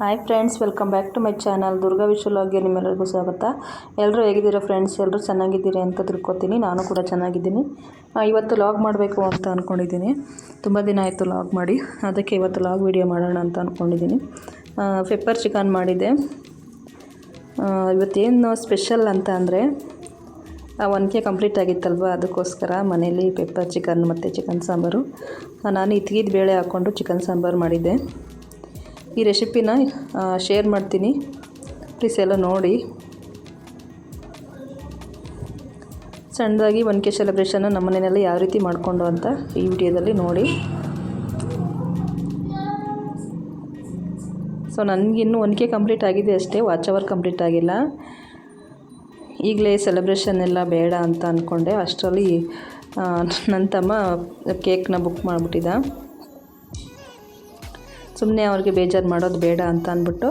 Hi friends welcome back to my channel Durga ವಿಶ್ವಲಾಗ್ಗೆ ನಿಮ್ಮೆಲ್ಲರಿಗೂ ಸ್ವಾಗತ. ಎಲ್ಲರೂ ಹೇಗಿದ್ದೀರಾ ಫ್ರೆಂಡ್ಸ್ ಎಲ್ಲರೂ ಚೆನ್ನಾಗಿದ್ದೀರಿ ಅಂತ ತಿಳ್ಕೊತೀನಿ. ನಾನು ಕೂಡ ಚೆನ್ನಾಗಿದ್ದೀನಿ. ಇವತ್ತು ಲಾಗ್ ಮಾಡಬೇಕು ಅಂತ ಅಂದ್ಕೊಂಡಿದ್ದೀನಿ ತುಂಬ ದಿನ ಆಯಿತು ಲಾಗ್ ಮಾಡಿ. ಅದಕ್ಕೆ ಇವತ್ತು ಲಾಗ್ ವೀಡಿಯೋ ಮಾಡೋಣ ಅಂತ ಅಂದ್ಕೊಂಡಿದ್ದೀನಿ ಪೆಪ್ಪರ್ ಚಿಕನ್ ಮಾಡಿದ್ದೆ. ಇವತ್ತೇನು ಸ್ಪೆಷಲ್ ಅಂತ ಅಂದರೆ ಒನ್ ಕೆ ಕಂಪ್ಲೀಟ್ ಆಗಿತ್ತಲ್ವ? ಅದಕ್ಕೋಸ್ಕರ ಮನೇಲಿ ಪೆಪ್ಪರ್ ಚಿಕನ್ ಮತ್ತು ಚಿಕನ್ ಸಾಂಬಾರು. ನಾನು ಇತ್ಗಿದ ಬೇಳೆ ಹಾಕ್ಕೊಂಡು ಚಿಕನ್ ಸಾಂಬಾರು ಮಾಡಿದ್ದೆ. ಈ ರೆಸಿಪಿನ ಶೇರ್ ಮಾಡ್ತೀನಿ. ಪ್ಲೀಸ್ ಎಲ್ಲ ನೋಡಿ. ಸಣ್ಣದಾಗಿ ಒನ್ ಕೆ ಸೆಲೆಬ್ರೇಷನ್ನ ನಮ್ಮ ಮನೆಯಲ್ಲಿ ಯಾವ ರೀತಿ ಮಾಡಿಕೊಂಡು ಅಂತ ಈ ವಿಡಿಯೋದಲ್ಲಿ ನೋಡಿ. ಸೊ ನನಗಿನ್ನೂ ಒನ್ ಕೆ ಕಂಪ್ಲೀಟ್ ಆಗಿದೆ ಅಷ್ಟೇ. ವಾಚ್ ಅವರ್ ಕಂಪ್ಲೀಟ್ ಆಗಿಲ್ಲ. ಈಗಲೇ ಸೆಲೆಬ್ರೇಷನ್ ಎಲ್ಲ ಬೇಡ ಅಂತ ಅಂದ್ಕೊಂಡೆ ಅಷ್ಟರಲ್ಲಿ ನನ್ನ ತಮ್ಮ ಕೇಕ್ನ ಬುಕ್ ಮಾಡಿಬಿಟ್ಟಿದ್ದ. ಸುಮ್ಮನೆ ಅವ್ರಿಗೆ ಬೇಜಾರು ಮಾಡೋದು ಬೇಡ ಅಂತ ಅಂದ್ಬಿಟ್ಟು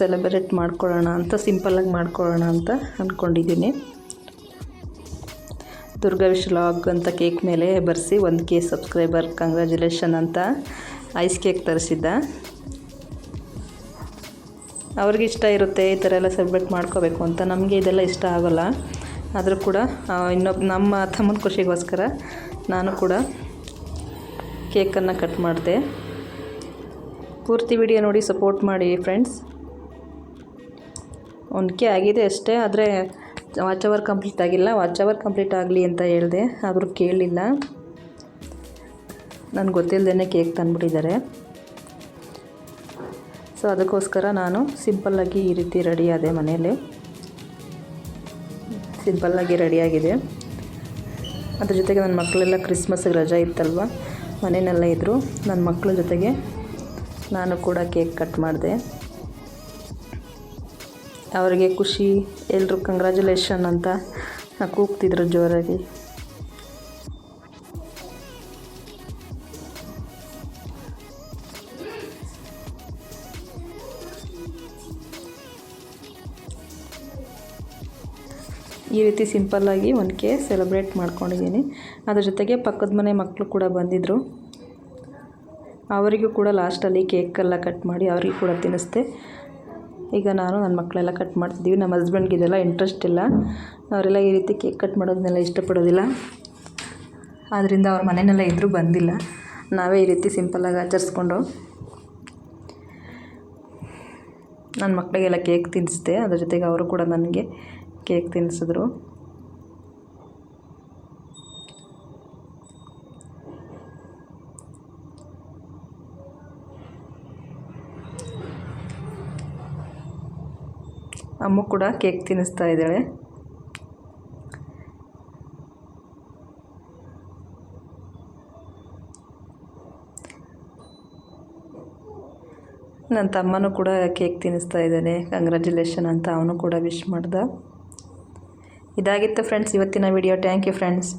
ಸೆಲೆಬ್ರೇಟ್ ಮಾಡ್ಕೊಳ್ಳೋಣ ಅಂತ ಸಿಂಪಲ್ಲಾಗಿ ಮಾಡ್ಕೊಳ್ಳೋಣ ಅಂತ ಅಂದ್ಕೊಂಡಿದ್ದೀನಿ ದುರ್ಗಾ ವಿಶ್ ಲಾಗ್ ಅಂತ ಕೇಕ್ ಮೇಲೆ ಬರೆಸಿ ಒಂದು ಕೆ ಸಬ್ಸ್ಕ್ರೈಬರ್ ಕಂಗ್ರ್ಯಾಚುಲೇಷನ್ ಅಂತ ಐಸ್ ಕೇಕ್ ತರಿಸಿದ್ದ. ಅವ್ರಿಗೆ ಇಷ್ಟ ಇರುತ್ತೆ ಈ ಥರ ಎಲ್ಲ ಸೆಲೆಬ್ರೇಟ್ ಮಾಡ್ಕೋಬೇಕು ಅಂತ. ನಮಗೆ ಇದೆಲ್ಲ ಇಷ್ಟ ಆಗೋಲ್ಲ. ಆದರೂ ಕೂಡ ಇನ್ನೊಬ್ಬ ನಮ್ಮ ತಮ್ಮನ ಖುಷಿಗೋಸ್ಕರ ನಾನು ಕೂಡ ಕೇಕನ್ನು ಕಟ್ ಮಾಡಿದೆ. ಪೂರ್ತಿ ವಿಡಿಯೋ ನೋಡಿ ಸಪೋರ್ಟ್ ಮಾಡಿ ಫ್ರೆಂಡ್ಸ್ ಒನಕೆ ಆಗಿದೆ ಅಷ್ಟೇ, ಆದರೆ ವಾಚ್ ಅವರ್ ಕಂಪ್ಲೀಟ್ ಆಗಿಲ್ಲ. ವಾಚ್ ಅವರ್ ಕಂಪ್ಲೀಟ್ ಆಗಲಿ ಅಂತ ಹೇಳಿದೆ, ಆದರೂ ಕೇಳಲಿಲ್ಲ ನನಗೆ ಗೊತ್ತಿಲ್ಲದೇ ಕೇಕ್ ತಂದುಬಿಟ್ಟಿದ್ದಾರೆ. ಸೊ ಅದಕ್ಕೋಸ್ಕರ ನಾನು ಸಿಂಪಲ್ಲಾಗಿ ಈ ರೀತಿ ರೆಡಿ ಆದೆ ಸಿಂಪಲ್ಲಾಗಿ ರೆಡಿಯಾಗಿದೆ ಅದ್ರ ಜೊತೆಗೆ ನನ್ನ ಮಕ್ಕಳೆಲ್ಲ ಕ್ರಿಸ್ಮಸ್ಗೆ ರಜಾ ಇತ್ತಲ್ವ? ಮನೆಯಲ್ಲೇ ಇದ್ದರು ನನ್ನ ಮಕ್ಕಳ ಜೊತೆಗೆ ನಾನು ಕೂಡ ಕೇಕ್ ಕಟ್ ಮಾಡಿದೆ. ಅವರಿಗೆ ಖುಷಿ ಎಲ್ಲರೂ ಕಂಗ್ರ್ಯಾಚುಲೇಷನ್ ಅಂತ ಕೂಗ್ತಿದ್ರು ಜೋರಾಗಿ. ಈ ರೀತಿ ಸಿಂಪಲ್ಲಾಗಿ ಒಂದು ಕೆ ಸೆಲೆಬ್ರೇಟ್ ಮಾಡ್ಕೊಂಡಿದ್ದೀನಿ. ಅದ್ರ ಜೊತೆಗೆ ಪಕ್ಕದ ಮನೆ ಮಕ್ಕಳು ಕೂಡ ಬಂದಿದ್ದರು ಅವರಿಗೂ ಕೂಡ ಲಾಸ್ಟಲ್ಲಿ ಕೇಕೆಲ್ಲ ಕಟ್ ಮಾಡಿ ಅವರಿಗೂ ಕೂಡ ತಿನ್ನಿಸ್ದೆ. ಈಗ ನಾನು ನನ್ನ ಮಕ್ಕಳೆಲ್ಲ ಕಟ್ ಮಾಡ್ತಿದ್ದೀವಿ. ನಮ್ಮ ಹಸ್ಬೆಂಡ್ಗೆ ಇದೆಲ್ಲ ಇಂಟ್ರೆಸ್ಟ್ ಇಲ್ಲ. ಅವರೆಲ್ಲ ಈ ರೀತಿ ಕೇಕ್ ಕಟ್ ಮಾಡೋದನ್ನೆಲ್ಲ ಇಷ್ಟಪಡೋದಿಲ್ಲ. ಆದ್ದರಿಂದ ಅವ್ರ ಮನೆಯಲ್ಲ ಇದ್ದರೂ ಬಂದಿಲ್ಲ. ನಾವೇ ಈ ರೀತಿ ಸಿಂಪಲ್ಲಾಗಿ ಆಚರಿಸ್ಕೊಂಡು ನನ್ನ ಮಕ್ಕಳಿಗೆಲ್ಲ ಕೇಕ್ ತಿನ್ನಿಸ್ದೆ. ಅದ್ರ ಜೊತೆಗೆ ಅವರು ಕೂಡ ನನಗೆ ಕೇಕ್ ತಿನ್ನಿಸಿದ್ರು. ಅಮ್ಮ ಕೂಡ ಕೇಕ್ ತಿನ್ನಿಸ್ತಾ ಇದ್ದಾಳೆ. ನನ್ನ ತಮ್ಮನೂ ಕೂಡ ಕೇಕ್ ತಿನ್ನಿಸ್ತಾ ಇದ್ದಾನೆ. ಕಂಗ್ರ್ಯಾಚುಲೇಷನ್ ಅಂತ ಅವನು ಕೂಡ ವಿಶ್ ಮಾಡ್ದ. ಇದಾಗಿತ್ತು ಫ್ರೆಂಡ್ಸ್ ಇವತ್ತಿನ ವಿಡಿಯೋ ಥ್ಯಾಂಕ್ ಯು ಫ್ರೆಂಡ್ಸ್